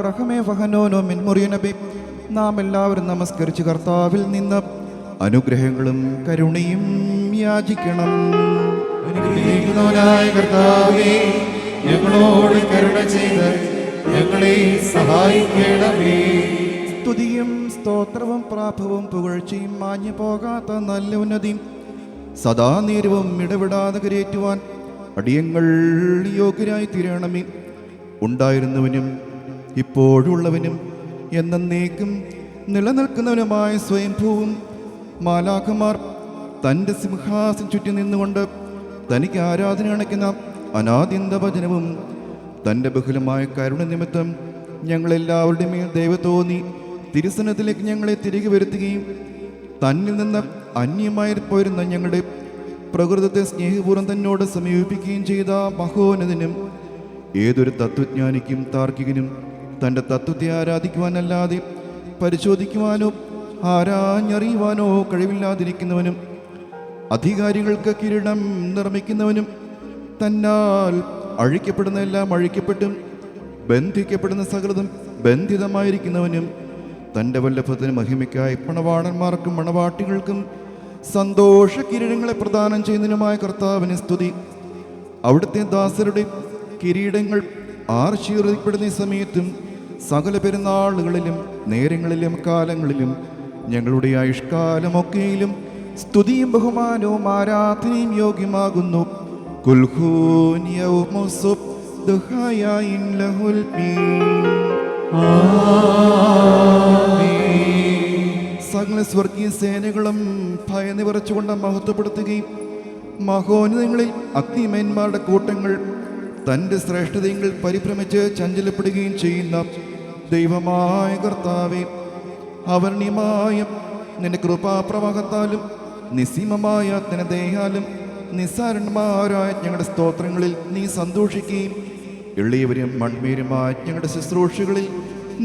റഹമേ വഹനോനോ മിൻമുറിയ നബി. നാം എല്ലാവരും നമസ്കരിച്ച് കർത്താവിൽ നിന്ന് അനുഗ്രഹങ്ങളും കരുണയും യാചിക്കണം. അനുഗ്രഹിക്കുന്നവനായ കർത്താവേ ഞങ്ങളോട് കരുണ ചെയ്ത് ഞങ്ങളെ സഹായിക്കണമേ. സ്തുതിയും സ്തോത്രവും പ്രാഭവും പുകഴ്ചയും മാഞ്ഞു പോകാത്ത നല്ല ഉന്നതിയും സദാ നേരവും ഇടപെടാതെ കരയേറ്റുവാൻ അടിയങ്ങൾ യോഗ്യരായി തീരണമേ. ഉണ്ടായിരുന്നവനും ഇപ്പോഴുള്ളവനും എന്നേക്കും നിലനിൽക്കുന്നവനുമായ സ്വയംഭൂവും മാലാഖമാർ തന്റെ സിംഹാസനം ചുറ്റി നിന്നുകൊണ്ട് തനിക്ക് ആരാധന അണയ്ക്കുന്ന അനാദിന്ത ഭജനവും തന്റെ ബഹുലമായ കരുണ നിമിത്തം ഞങ്ങളെല്ലാവരുടെയും മേൽ ദൈവ തോന്നി തിരുസനത്തിലേക്ക് ഞങ്ങളെ തിരികെ വരുത്തുകയും തന്നിൽ നിന്ന് അന്യമായി പോരുന്ന ഞങ്ങളുടെ പ്രകൃതത്തെ സ്നേഹപൂർവം തന്നോട് സമീപിക്കുകയും ചെയ്ത മഹോന്നതനും ഏതൊരു തത്വജ്ഞാനിക്കും താർക്കികനും തന്റെ തത്വത്തെ ആരാധിക്കുവാനല്ലാതെ പരിശോധിക്കുവാനോ ആരാഞ്ഞറിയുവാനോ കഴിവില്ലാതിരിക്കുന്നവനും അധികാരികൾക്ക് കിരീടം നിർമ്മിക്കുന്നവനും തന്നാൽ അഴിക്കപ്പെടുന്ന എല്ലാം അഴിക്കപ്പെട്ടും ബന്ധിക്കപ്പെടുന്ന സകൃതം ബന്ധിതമായിരിക്കുന്നവനും തന്റെ വല്ലഭത്തിന് മഹിമയ്ക്കായി പണവാടന്മാർക്കും മണവാട്ടികൾക്കും സന്തോഷ കിരീടങ്ങളെ പ്രദാനം ചെയ്യുന്നതിനുമായ കർത്താവിന് സ്തുതി അവിടുത്തെ ദാസരുടെ കിരീടങ്ങൾ ആർശീർവദിക്കപ്പെടുന്ന സമയത്തും സകല പെരുന്നാളുകളിലും നേരങ്ങളിലും കാലങ്ങളിലും ഞങ്ങളുടെ ആയുഷ്കാലമൊക്കെയിലും സ്തുതിയും ബഹുമാനവും ആരാധനയും യോഗ്യമാകുന്നു കുൽഹൂൻ ലഹുൽ മീൻ. സകല സ്വർഗീയ സേനകളും ഭയ നിറച്ചുകൊണ്ട് മഹത്വപ്പെടുത്തുകയും മഹോന്നതങ്ങളിൽ അഗ്നിമേന്മാരുടെ കൂട്ടങ്ങൾ തന്റെ ശ്രേഷ്ഠതയെങ്കിൽ പരിഭ്രമിച്ച് ചഞ്ചലപ്പെടുകയും ചെയ്യുന്ന ദൈവമായ കർത്താവെ അവർണ്യമായ നിന്റെ കൃപാപ്രവാഹത്താലും നിസ്സീമമായ നിന്റെ ദേഹാലും നിസ്സാരന്മാരായ ഞങ്ങളുടെ സ്തോത്രങ്ങളിൽ നീ സന്തോഷിക്കുകയും എളിയവരും മൺമേരുമായ ഞങ്ങളുടെ ശുശ്രൂഷകളിൽ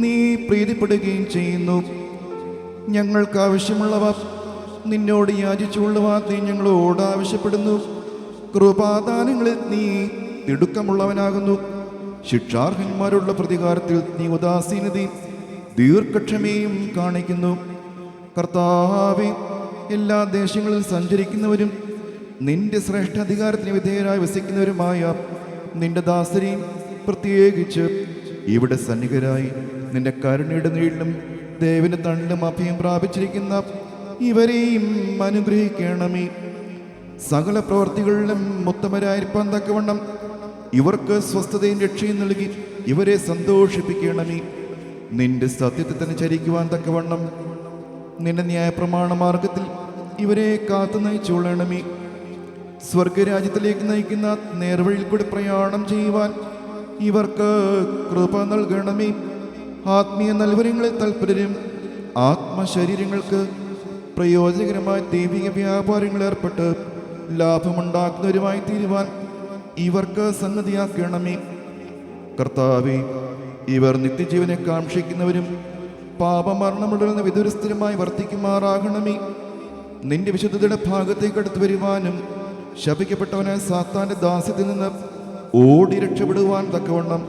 നീ പ്രീതിപ്പെടുകയും ചെയ്യുന്നു. ഞങ്ങൾക്ക് ആവശ്യമുള്ളവ നിന്നോട് യാചിച്ചുകൊള്ളുവാൻ നീ ഞങ്ങളോട് ആവശ്യപ്പെടുന്നു. കൃപാദാനങ്ങളിൽ നീ തിടുക്കമുള്ളവനാകുന്നു. ശിക്ഷാർഹന്മാരുള്ള പ്രതികാരത്തിൽ നീ ഉദാസീനതയും ദീർഘക്ഷമയും കാണിക്കുന്നു. കർത്താവെ എല്ലാ ദേശങ്ങളിലും സഞ്ചരിക്കുന്നവരും നിന്റെ ശ്രേഷ്ഠ അധികാരത്തിന് വിധേയരായി വസിക്കുന്നവരുമായ നിന്റെ ദാസരെയും പ്രത്യേകിച്ച് ഇവിടെ സന്നികരായി നിന്റെ കരുണയുടെ നീളിലും ദേവിന്റെ തണ്ടും അഭയം പ്രാപിച്ചിരിക്കുന്ന ഇവരെയും അനുഗ്രഹിക്കണമേ. സകല പ്രവർത്തികളിലും ഉത്തമരായിരിക്കാൻ തക്കവണ്ണം ഇവർക്ക് സ്വസ്ഥതയും രക്ഷയും നൽകി ഇവരെ സന്തോഷിപ്പിക്കണമേ. നിന്റെ സത്യത്തെ തന്നെ ചരിക്കുവാൻ തക്കവണ്ണം നിന്റെ ന്യായപ്രമാണ മാർഗത്തിൽ ഇവരെ കാത്തു നയിച്ചുകൊള്ളണമേ. സ്വർഗരാജ്യത്തിലേക്ക് നയിക്കുന്ന നേർവഴിയിൽ കൂടി പ്രയാണം ചെയ്യുവാൻ ഇവർക്ക് കൃപ നൽകണമേ. ആത്മീയ നൽവരങ്ങളിൽ തൽപരരും ആത്മശരീരങ്ങൾക്ക് പ്രയോജനകരമായ ദൈവിക വ്യാപാരങ്ങളിൽ ഏർപ്പെട്ട് ലാഭമുണ്ടാക്കുന്നവരുമായി തീരുവാൻ ഇവർക്ക് സംഗതിയാക്കണമേ കർത്താവെ ഇവർ നിത്യജീവനെ കാക്ഷിക്കുന്നവരും പാപമരണമുടരുന്ന വിദുരസ്ഥിരമായി വർത്തിക്കുമാറാകണമേ. നിന്റെ വിശുദ്ധതയുടെ ഭാഗത്തേക്ക് അടുത്ത് വരുവാനും ശപിക്കപ്പെട്ടവനായ സാത്താന്റെ ദാസ്യത്തിൽ നിന്ന് ഓടി രക്ഷപ്പെടുവാൻ തക്കവണ്ണം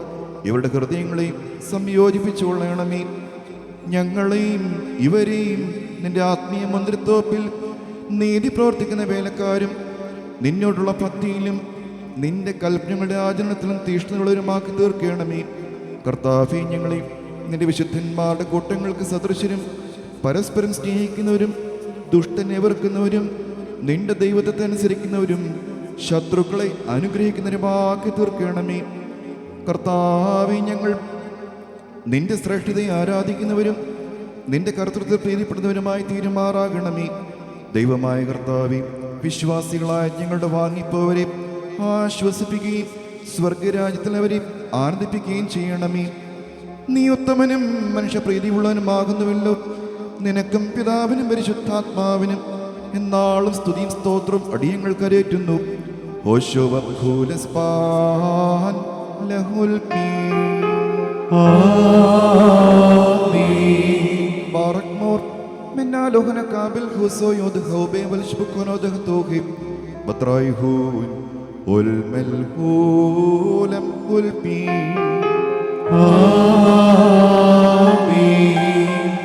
ഇവരുടെ ഹൃദയങ്ങളെയും സംയോജിപ്പിച്ചുകൊള്ളണമേ. ഞങ്ങളെയും ഇവരെയും നിന്റെ ആത്മീയ മന്ത്രിത്വപ്പിൽ നീതി പ്രവർത്തിക്കുന്ന വേലക്കാരും നിന്നോടുള്ള ഭക്തിയിലും നിന്റെ കൽപ്പനകളുടെ ആചരണത്തിലും തീഷ്ണതയുള്ളവരുമാക്കി തീർക്കണമേ. കർത്താഫി ഞങ്ങളെ നിന്റെ വിശുദ്ധന്മാരുടെ കൂട്ടങ്ങൾക്ക് സദൃശരും പരസ്പരം സ്നേഹിക്കുന്നവരും ദുഷ്ടനെ വെറുക്കുന്നവരും നിന്റെ ദൈവത്തെ അനുസരിക്കുന്നവരും ശത്രുക്കളെ അനുഗ്രഹിക്കുന്നവരുമാക്കി തീർക്കണമേ. കർത്താവെ ഞങ്ങൾ നിന്റെ ശ്രേഷ്ഠതയെ ആരാധിക്കുന്നവരും നിന്റെ കർത്തൃത്വത്തിൽ പ്രീതിപ്പെടുന്നവരുമായി തീരുമാറാകണമേ. ദൈവമായ കർത്താവെ വിശ്വാസികളായ ഞങ്ങളുടെ വാങ്ങിപ്പോവരെ ആശ്വസിപ്പിക്കുകയും സ്വർഗരാജ്യത്തിൽ അവരെ ആനന്ദിപ്പിക്കുകയും ചെയ്യണമേ. നീ ഉത്തമനും മനുഷ്യപ്രീതിയുള്ളവനുമാകുന്നുവല്ലോ നിനക്കും പിതാവിനും പരിശുദ്ധാത്മാവിനും എന്നാളും സ്തുതിയും സ്തോത്രവും അടിയങ്ങൾ കരേറ്റുന്നു. ഓശോ له المين آمين بارك مور منا لهنك بالخصو يدهو بالشبكون ودهتوغي بطريهون والملهولم قلبي آمين